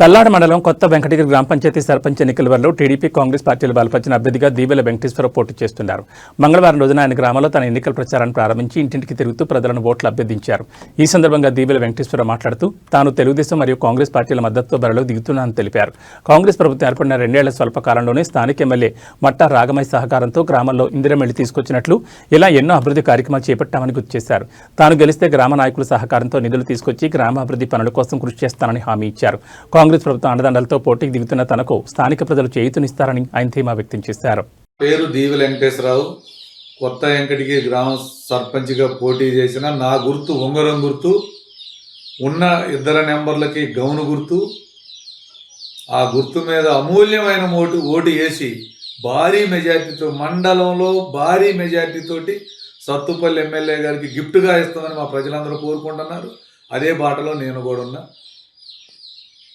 తల్లాడ మండలం కొత్త వెంకటగిరి గ్రామ పంచాయతీ సర్పంచ్ ఎన్నికల వల్ల టీడీపీ కాంగ్రెస్ పార్టీలు బలపరిచిన అభ్యర్థిగా దీవెల వెంకటేశ్వర పోటీ చేస్తున్నారు. మంగళవారం రోజున ఆయన గ్రామంలో తన ఎన్నికల ప్రచారాన్ని ప్రారంభించి ఇంటింటికి తిరుగుతూ ప్రజలను ఓట్లు అభ్యర్థించారు. ఈ సందర్భంగా దీవెల వెంకటేశ్వర మాట్లాడుతూ తాను తెలుగుదేశం మరియు కాంగ్రెస్ పార్టీల మద్దతుతో బరిలో దిగుతున్నానని తెలిపారు. కాంగ్రెస్ ప్రభుత్వం ఏర్పడిన రెండేళ్ళ స్వల్పకాలంలోనే స్థానిక ఎమ్మెల్యే మట్టా రాగమయ్య సహకారంతో గ్రామంలో ఇందిరమెళ్ళి తీసుకొచ్చినట్లు ఇలా ఎన్నో అభివృద్ధి కార్యక్రమాలు చేపట్టామని గుర్తు చేశారు. తాను గెలిస్తే గ్రామ నాయకుల సహకారంతో నిధులు తీసుకొచ్చి గ్రామాభివృద్ధి పనుల కోసం కృషి చేస్తానని హామీ ఇచ్చారు. కాంగ్రెస్ ప్రభుత్వం అండదండలతో పోటీకి దిగుతున్న తనకు స్థానిక ప్రజలు చేయుతునిస్తారని ఆయన ధీమా వ్యక్తం చేశారు. పేరు దీవి వెంకటేశ్వరరావు. కొత్త వెంకటికి గ్రామ సర్పంచ్గా పోటీ చేసిన నా గుర్తు ఉంగరం గుర్తు ఉన్న ఇద్దరు నెంబర్లకి గౌను గుర్తు. ఆ గుర్తు మీద అమూల్యమైన ఓటు ఓటు వేసి భారీ మెజార్టీతో మండలంలో భారీ మెజార్టీతోటి సత్తుపల్లి ఎమ్మెల్యే గారికి గిఫ్ట్గా ఇస్తామని మా ప్రజలందరూ కోరుకుంటున్నారు. అదే బాటలో నేను కూడా ఉన్నా.